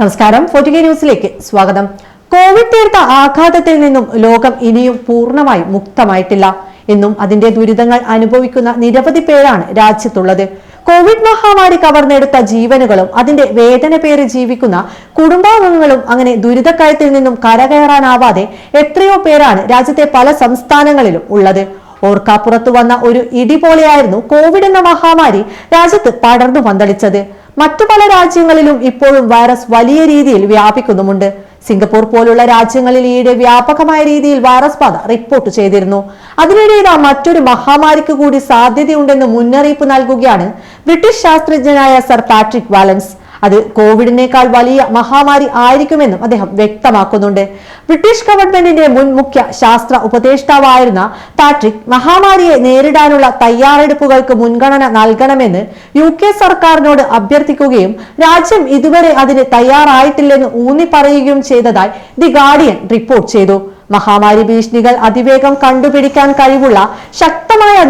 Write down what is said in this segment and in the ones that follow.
നമസ്കാരം. ഫോർട്ടികെ ന്യൂസിലേക്ക് സ്വാഗതം. കോവിഡ് തീർത്ത ആഘാതത്തിൽ നിന്നും ലോകം ഇനിയും പൂർണമായി മുക്തമായിട്ടില്ല. എന്നും അതിന്റെ ദുരിതങ്ങൾ അനുഭവിക്കുന്ന നിരവധി പേരാണ് രാജ്യത്തുള്ളത്. കോവിഡ് മഹാമാരി കവർന്നെടുത്ത ജീവനുകളും അതിന്റെ വേദന പേര് ജീവിക്കുന്ന കുടുംബാംഗങ്ങളും അങ്ങനെ ദുരിതക്കയത്തിൽ നിന്നും കരകയറാനാവാതെ എത്രയോ പേരാണ് രാജ്യത്തെ പല സംസ്ഥാനങ്ങളിലും ഉള്ളത്. ഓർക്കാപ്പുറത്തു വന്ന ഒരു ഇടി പോലെയായിരുന്നു കോവിഡ് എന്ന മഹാമാരി രാജ്യത്ത് പടർന്നു പന്തളിച്ചത്. മറ്റു പല രാജ്യങ്ങളിലും ഇപ്പോഴും വൈറസ് വലിയ രീതിയിൽ വ്യാപിക്കുന്നുമുണ്ട്. സിംഗപ്പൂർ പോലുള്ള രാജ്യങ്ങളിൽ ഈയിടെ വ്യാപകമായ രീതിയിൽ വൈറസ് ബാധ റിപ്പോർട്ട് ചെയ്തിരുന്നു. അതിനിടെ ഇതാ മറ്റൊരു മഹാമാരിക്ക് കൂടി സാധ്യതയുണ്ടെന്ന് മുന്നറിയിപ്പ് നൽകുകയാണ് ബ്രിട്ടീഷ് ശാസ്ത്രജ്ഞനായ സർ പാട്രിക് വാലൻസ്. അത് കോവിഡിനേക്കാൾ വലിയ മഹാമാരി ആയിരിക്കുമെന്നും അദ്ദേഹം വ്യക്തമാക്കുന്നുണ്ട്. ബ്രിട്ടീഷ് ഗവൺമെന്റിന്റെ മുൻ മുഖ്യ ശാസ്ത്ര ഉപദേഷ്ടാവായിരുന്ന പാട്രിക് മഹാമാരിയെ നേരിടാനുള്ള തയ്യാറെടുപ്പുകൾക്ക് മുൻഗണന നൽകണമെന്ന് യു കെ സർക്കാരിനോട് അഭ്യർത്ഥിക്കുകയും രാജ്യം ഇതുവരെ അതിന് തയ്യാറായിട്ടില്ലെന്ന് ഊന്നി പറയുകയും ചെയ്തതായി ദി ഗാർഡിയൻ റിപ്പോർട്ട് ചെയ്തു. മഹാമാരി ഭീഷണികൾ അതിവേഗം കണ്ടുപിടിക്കാൻ കഴിവുള്ള ശക്തമായ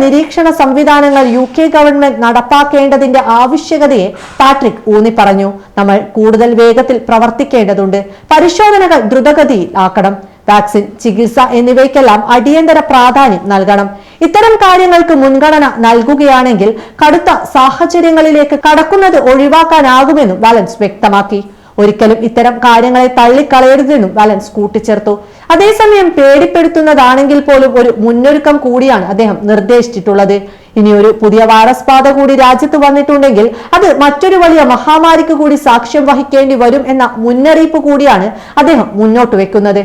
നിരീക്ഷണ സംവിധാനങ്ങൾ യു കെ ഗവൺമെന്റ് നടപ്പാക്കേണ്ടതിന്റെ ആവശ്യകതയെ പാട്രിക് ഊന്നി പറഞ്ഞു നമ്മൾ കൂടുതൽ വേഗത്തിൽ പ്രവർത്തിക്കേണ്ടതുണ്ട്. പരിശോധനകൾ ദ്രുതഗതിയിൽ ആക്കണം വാക്സിൻ ചികിത്സ എന്നിവയ്ക്കെല്ലാം അടിയന്തര പ്രാധാന്യം നൽകണം. ഇത്തരം കാര്യങ്ങൾക്ക് മുൻഗണന നൽകുകയാണെങ്കിൽ കടുത്ത സാഹചര്യങ്ങളിലേക്ക് കടക്കുന്നത് ഒഴിവാക്കാനാകുമെന്നും വാലൻസ് വ്യക്തമാക്കി. ഒരിക്കലും ഇത്തരം കാര്യങ്ങളെ തള്ളിക്കളയരുതെന്നും വലൻസ് കൂട്ടിച്ചേർത്തു. അതേസമയം പേടിപ്പെടുത്തുന്നതാണെങ്കിൽ പോലും ഒരു മുന്നൊരുക്കം കൂടിയാണ് അദ്ദേഹം നിർദ്ദേശിച്ചിട്ടുള്ളത്. ഇനി ഒരു പുതിയ വൈറസ് ബാധ കൂടി രാജ്യത്ത് വന്നിട്ടുണ്ടെങ്കിൽ അത് മറ്റൊരു വലിയ മഹാമാരിക്ക് കൂടി സാക്ഷ്യം വഹിക്കേണ്ടി വരും എന്ന മുന്നറിയിപ്പ് കൂടിയാണ് അദ്ദേഹം മുന്നോട്ട് വെക്കുന്നത്.